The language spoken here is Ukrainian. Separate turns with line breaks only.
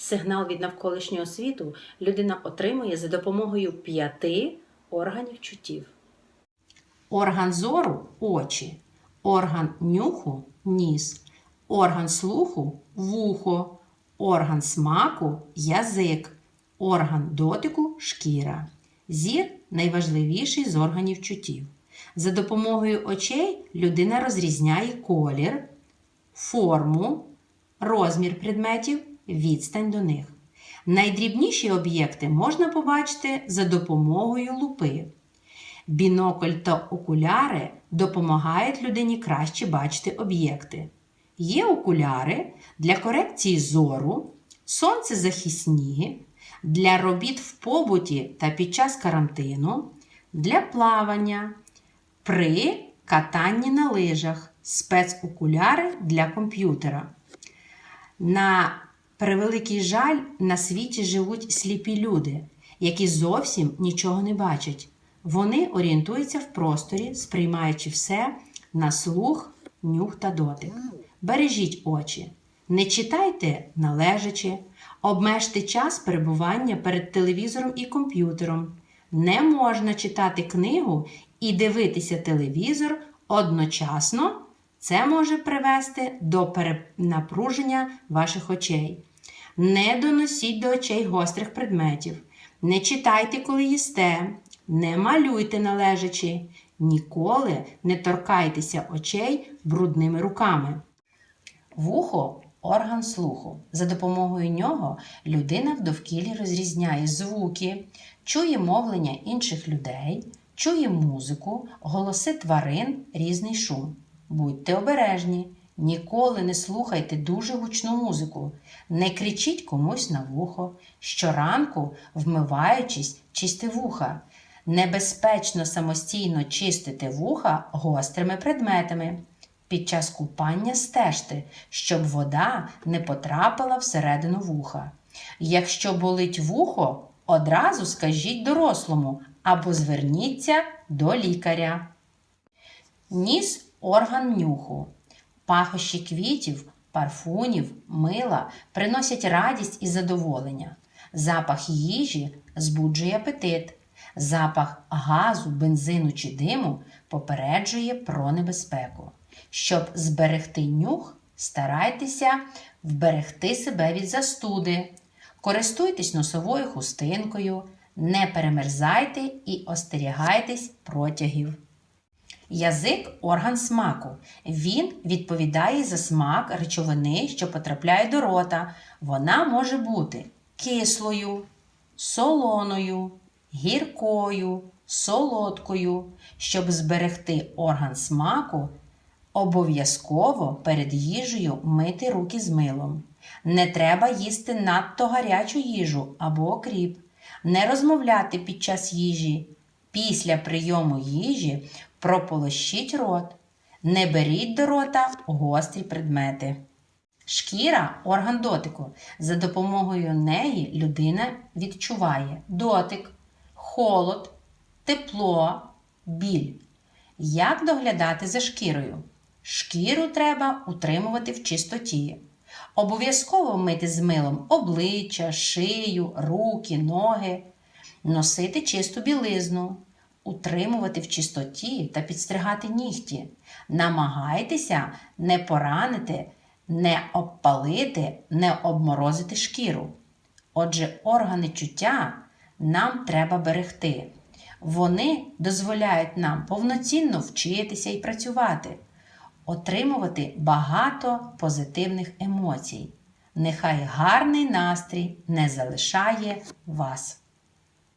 Сигнал від навколишнього світу людина отримує за допомогою п'яти органів чуттів.
Орган зору очі, орган нюху ніс, орган слуху вухо, орган смаку язик, орган дотику шкіра. Зір найважливіший з органів чуттів. За допомогою очей людина розрізняє колір, форму, розмір предметів, відстань до них. Найдрібніші об'єкти можна побачити за допомогою лупи. Бінокль та окуляри допомагають людині краще бачити об'єкти. Є окуляри для корекції зору, сонцезахисні, для робіт в побуті та під час карантину, для плавання, при катанні на лижах, спецокуляри для комп'ютера. На превеликий жаль, на світі живуть сліпі люди, які зовсім нічого не бачать. Вони орієнтуються в просторі, сприймаючи все на слух, нюх та дотик. Бережіть очі, не читайте належачи, обмежте час перебування перед телевізором і комп'ютером. Не можна читати книгу і дивитися телевізор одночасно. Це може привести до перенапруження ваших очей. Не доносіть до очей гострих предметів. Не читайте, коли їсте, не малюйте належачи, ніколи не торкайтеся очей брудними руками. Вухо орган слуху. За допомогою нього людина в довкіллі розрізняє звуки, чує мовлення інших людей, чує музику, голоси тварин, різний шум. Будьте обережні, ніколи не слухайте дуже гучну музику, не кричіть комусь на вухо. Щоранку, вмиваючись, чисти вуха. Небезпечно самостійно чистити вуха гострими предметами. Під час купання стежте, щоб вода не потрапила всередину вуха. Якщо болить вухо, одразу скажіть дорослому або зверніться до лікаря. Ніс орган нюху. Пахощі квітів, парфунів, мила приносять радість і задоволення. Запах їжі збуджує апетит. Запах газу, бензину чи диму попереджує про небезпеку. Щоб зберегти нюх, старайтеся вберегти себе від застуди. Користуйтесь носовою хустинкою, не перемерзайте і остерігайтесь протягів. Язик орган смаку. Він відповідає за смак речовини, що потрапляє до рота. Вона може бути кислою, солоною, гіркою, солодкою. Щоб зберегти орган смаку, обов'язково перед їжею мити руки з милом. Не треба їсти надто гарячу їжу або окріп, не розмовляти під час їжі. Після прийому їжі прополощіть рот. Не беріть до рота гострі предмети. Шкіра орган дотику. За допомогою неї людина відчуває дотик, холод, тепло, біль. Як доглядати за шкірою? Шкіру треба утримувати в чистоті. Обов'язково мити з милом обличчя, шию, руки, ноги, носити чисту білизну, утримувати в чистоті та підстригати нігті. Намагайтеся не поранити, не обпалити, не обморозити шкіру. Отже, органи чуття нам треба берегти. Вони дозволяють нам повноцінно вчитися і працювати, отримувати багато позитивних емоцій. Нехай гарний настрій не залишає вас.